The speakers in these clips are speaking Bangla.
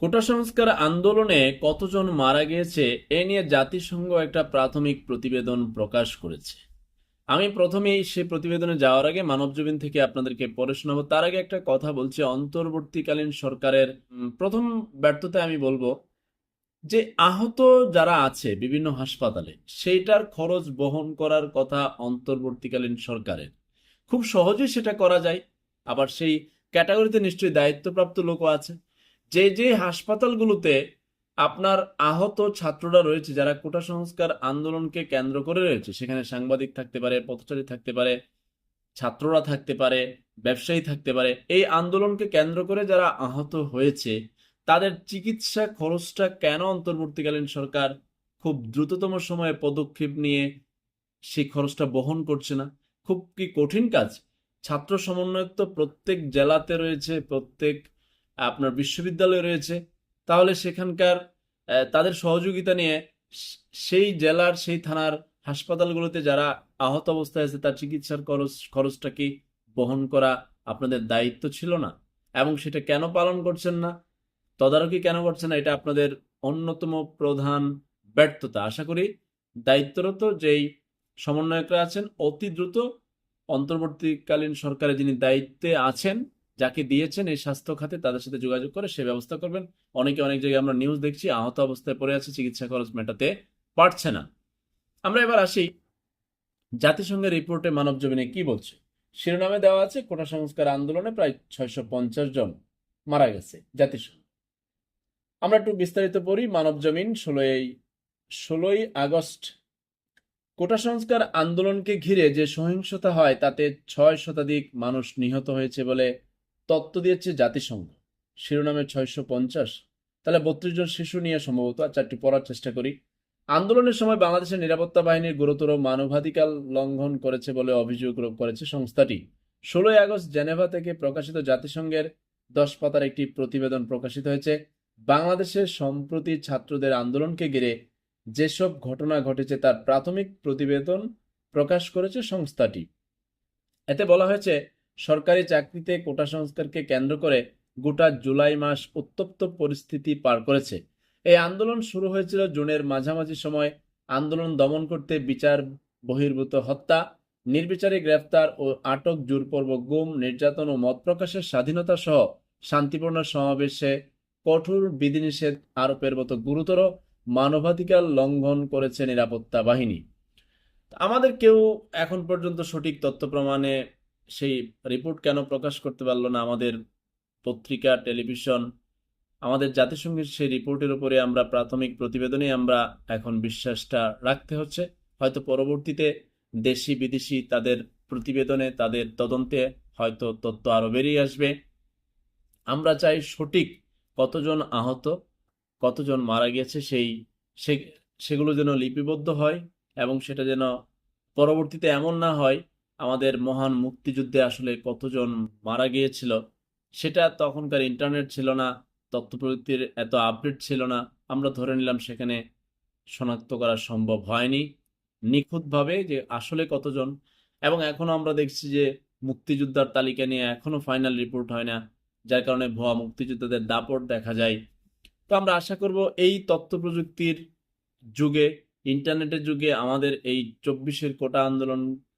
কোটা সংস্কার আন্দোলনে কতজন মারা গিয়েছে, এ নিয়ে জাতিসংঘ একটা প্রাথমিক প্রতিবেদন প্রকাশ করেছে। আমি প্রথমেই সেই প্রতিবেদনে যাওয়ার আগে মানবজীবন থেকে আপনাদেরকে পড়ে শোনাবো। তার আগে একটা কথা বলছি, অন্তর্বর্তীকালীন সরকারের প্রথম ব্যর্থতায় আমি বলব যে আহত যারা আছে বিভিন্ন হাসপাতালে, সেইটার খরচ বহন করার কথা অন্তর্বর্তীকালীন সরকারের। খুব সহজেই সেটা করা যায়, আবার সেই ক্যাটাগরিতে নিশ্চয়ই দায়িত্বপ্রাপ্ত লোকও আছে। যে যে হাসপাতালগুলোতে আপনার আহত ছাত্ররা রয়েছে, যারা কোটা সংস্কার আন্দোলনকে কেন্দ্র করে রয়েছে, সেখানে সাংবাদিক থাকতে পারে, পথচারী থাকতে পারে, ছাত্ররা থাকতে পারে, ব্যবসায়ী থাকতে পারে, এই আন্দোলনকে কেন্দ্র করে যারা আহত হয়েছে, তাদের চিকিৎসা খরচটা কেন অন্তর্বর্তীকালীন সরকার খুব দ্রুততম সময়ে পদক্ষেপ নিয়ে সেই খরচটা বহন করছে না? খুব কি কঠিন কাজ? ছাত্র সমন্বয়ক তো প্রত্যেক জেলাতে রয়েছে, প্রত্যেক আপনার বিশ্ববিদ্যালয় রয়েছে, তাহলে সেখানকার তাদের সহযোগিতা নিয়ে সেই জেলার, সেই থানার হাসপাতালগুলোতে যারা আহত অবস্থায় আছে, তার চিকিৎসার খরচ, খরচটা কি বহন করা আপনাদের দায়িত্ব ছিল না? এবং সেটা কেন পালন করছেন না? তদারকি কেন করছেন না? এটা আপনাদের অন্যতম প্রধান ব্যর্থতা। আশা করি দায়িত্বরত যেই সমন্বয়করা আছেন, অতি দ্রুত অন্তর্বর্তীকালীন সরকারে যিনি দায়িত্বে আছেন যাকে দিয়েছেন এই স্বাস্থ্য খাতে তাদের সাথে যোগাযোগ করে সে ব্যবস্থা করবেন। অনেকে অনেক জায়গায় আমরা নিউজ দেখছি, আহত অবস্থায় পড়ে আছে, চিকিৎসা খরচ মেটাতে পারছে না। আমরা এবার আসি জাতিসংঘের রিপোর্টে মানব জমিনে কি বলছে? শিরোনামে দেওয়া আছে, কোটা সংস্কার আন্দোলনে প্রায় ছয়শো পঞ্চাশ জন মারা গেছে জাতিসংঘ। আমরা একটু বিস্তারিত পড়ি, মানব জমিন ষোলোই ষোলোই আগস্ট, কোটা সংস্কার আন্দোলনকে ঘিরে যে সহিংসতা হয় তাতে ছয় শতাধিক মানুষ নিহত হয়েছে বলে তত্ত্ব দিয়েছে জাতিসংঘ। শিরোনামে ছয়শো পঞ্চাশ। তাহলে বত্রিশ জন শিশু নিয়ে সম্ভবত আর চারটি পড়ার চেষ্টা করি। আন্দোলনের সময় বাংলাদেশের নিরাপত্তা বাহিনীর গুরুতর মানবাধিকার লঙ্ঘন করেছে বলে অভিযোগ করেছে সংস্থাটি। ষোলোই আগস্ট জেনেভা থেকে প্রকাশিত জাতিসংঘের দশ পাতার একটি প্রতিবেদন প্রকাশিত হয়েছে। বাংলাদেশের সম্প্রতি ছাত্রদের আন্দোলনকে ঘিরে যেসব ঘটনা ঘটেছে তার প্রাথমিক প্রতিবেদন প্রকাশ করেছে সংস্থাটি। এতে বলা হয়েছে সরকারি চাকরিতে কোটা সংস্কারকে কেন্দ্র করে গোটা জুলাই মাস উত্তপ্ত পরিস্থিতি পার করেছে। এই আন্দোলন শুরু হয়েছিল জুনের মাঝামাঝি সময়। আন্দোলন দমন করতে বিচার বহির্ভূত হত্যা, নির্বিচারে গ্রেফতার ও আটক জোরপূর্বক গুম, নির্যাতন ও মত প্রকাশের স্বাধীনতা সহ শান্তিপূর্ণ সমাবেশে কঠোর বিধিনিষেধ আরোপের মতো গুরুতর মানবাধিকার লঙ্ঘন করেছে নিরাপত্তা বাহিনী। আমাদের কেউ এখন পর্যন্ত সঠিক তথ্য প্রমাণে সেই রিপোর্ট কেন প্রকাশ করতে পারল না আমাদের পত্রিকা টেলিভিশন আমাদের জাতিসংঘের সেই রিপোর্টের উপরে আমরা প্রাথমিক প্রতিবেদনে আমরা এখন বিশ্বাসটা রাখতে হচ্ছে। হয়তো পরবর্তীতে দেশি, বিদেশি তাদের প্রতিবেদনে, তাদের তদন্তে হয়তো তথ্য আরও বেরিয়ে আসবে। আমরা চাই সঠিক কতজন আহত, কতজন মারা গেছে সেই সেগুলো যেন লিপিবদ্ধ হয় এবং সেটা যেন পরবর্তীতে এমন না হয় আমাদের মহান মুক্তিযুদ্ধে আসলে কতজন মারা গিয়েছিল, সেটা তখনকার ইন্টারনেট ছিল না তথ্য প্রযুক্তির এত আপডেট ছিল না, আমরা ধরে নিলাম সেখানে শনাক্ত করা সম্ভব হয়নি নিখুঁতভাবে যে আসলে কতজন। এবং এখনও আমরা দেখছি যে মুক্তিযোদ্ধার তালিকা নিয়ে এখনও ফাইনাল রিপোর্ট হয় না, যার কারণে ভুয়া মুক্তিযোদ্ধাদের দাপট দেখা যায়। তো আমরা আশা করব এই তথ্য প্রযুক্তির যুগে ইন্টারনেটের যুগে আমাদের এই চব্বিশের কোটা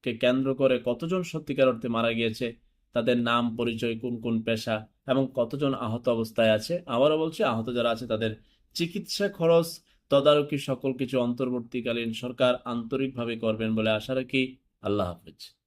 আন্দোলনকে কেন্দ্র করে কতজন সত্যিকার অর্থে মারা গিয়েছে, তাদের নাম, পরিচয়, কোন কোন পেশা এবং কতজন আহত অবস্থায় আছে, আবারও বলছি, আহত যারা আছে তাদের চিকিৎসা খরচ, তদারকি সকল কিছু অন্তর্বর্তীকালীন সরকার আন্তরিকভাবে করবেন বলে আশা রাখি। আল্লাহ হাফেজ।